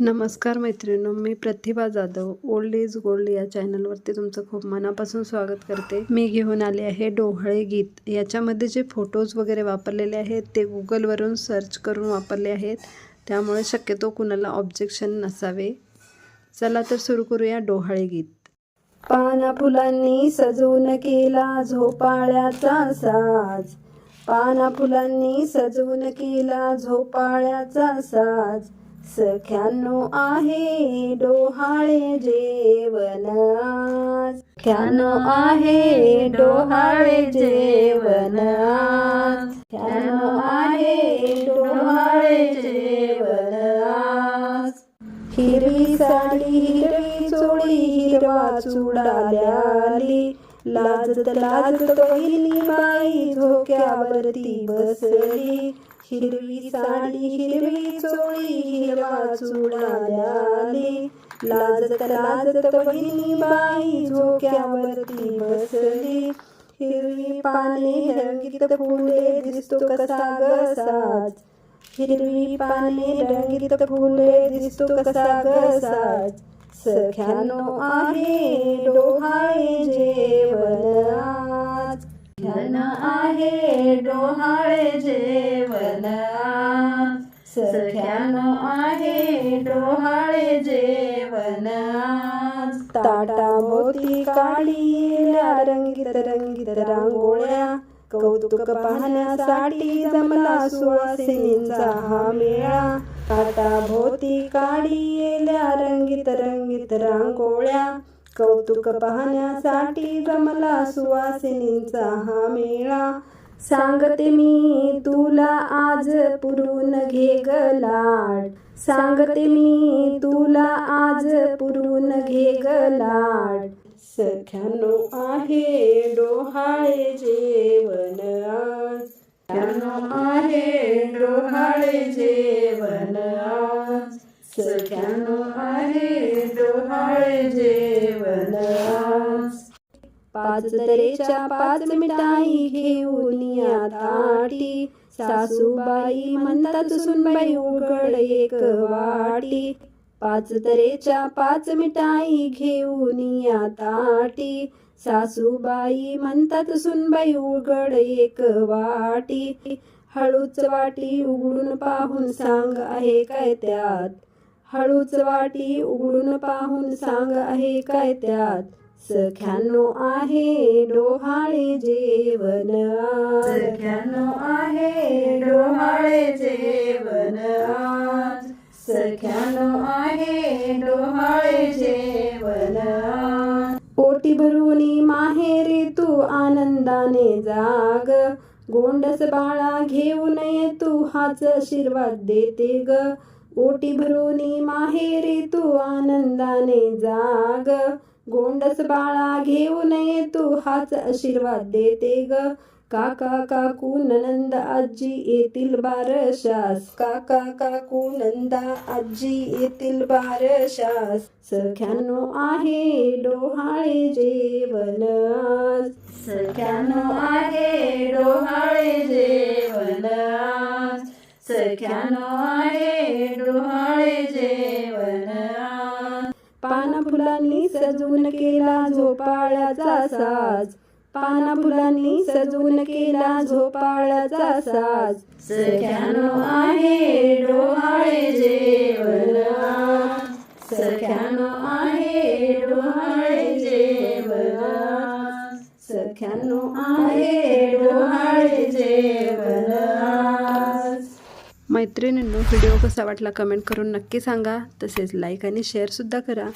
नमस्कार मैत्रिणींनो मी Pratibha Jadhav old is gold या चॅनलवरती तुमचं खूप मनापासून स्वागत करते. मी घेऊन आले आहे डोहळे गीत. याच्यामध्ये जे फोटोज वगैरे वापरलेले आहेत ते गुगलवरून सर्च करून वापरले आहेत. त्यामुळे शक्यतो कुणाला ऑब्जेक्शन नसावे. चला तर सुरू करूया डोहाळे गीत. पाना फुलांनी सजवून केला झोपाळ्याचा साज. पाना फुलांनी सजवून केला झोपाळ्याचा साज. सख्यानो आहे डोहाळे जेवण सख्यानो आहे डोहाळे जेवण सख्यानो आहे डोहाळे जेवण हिरवी साडी हिरवी चोळी हिरवा चुडाल्याली लाजत लाजत पहिली माई झोक्यावरती बसली. हिरवी साडी हिरवी चोळी हिरवा चुडाल्याली लाजत लाजत बहिणी बाई झोक्यावरती बसली. हिरवी पाने रंगीत फुले दिसतो कसा गसाज हिरवी पाने रंगीत फुले दिसतो कसा गसाज सख्यानो आहे डोहाळे जे आहे डोहाळे जेवण. ताटा मोती काढील्या रंगीत रंगीत रांगोळ्या. कौतुक पाहण्यासाठी जमला सुवासिनींचा हा मेळा. काटा भोवती काढी येल्या रंगीत रंगीत रांगोळ्या. कौतुक पाहण्यासाठी जमला सुवासिनींचा हा मेळा. सांगते मी तुला आज पुरून घे गलाड. सांगते मी तुला आज पुरून घे गलाड. सख्यानो आहे डोहाळे जेवण आज. सख्यानो आहे डोहाळे जेवण आज. सख्यानो आहे डोहाळे जेवण पाच तरेच्या पाच मिठाई घेऊन या ताटी. सासूबाई म्हणतात सुनबाई उघड एक वाटी. पाच तरेच्या पाच मिठाई घेऊन या ताटी. सासूबाई म्हणतात सुनबाई उघड एक वाटी. हळूच वाटी उघडून पाहून सांग आहे काय त्यात? हळूच वाटी उघडून पाहून सांग आहे काय त्यात? सख्यानो आहे डोहाळे जेवण सख्यानो आहे डोहाळे जेवण सख्यानो आहे डोहाळे जेवण पोटी भरून माहेरी तू आनंदाने जाग. गोंडस बाळा घेऊन ये तू हाच आशीर्वाद देते ग. ओटी भरून माहेरी तू आनंदाने जाग. गोंडस बाळा घेऊ नये तू हाच आशीर्वाद देते ग. काका काकू ननंद आजी येतील बारशास काका काकू नंदा आजी येतील बारशास सख्यानो आहे डोहाळे जेवण सख्यानो आहे डोहाळे जेवण सख्यानो आहे फुलांनी सजवून केला झोपाळ्याचा साज. पाना फुलांनी सजवून केला झोपाळ्याचा साज. सख्यानो आहे डोहाळे जेवण. सख्यानो आहे डोहाळे जेवण. सख्यानो आहे डोहाळे जेवण. मैत्रिणींनो व्हिडिओ कसा वाटला कमेंट करून नक्की सांगा. तसेच लाईक आणि शेअरसुद्धा करा.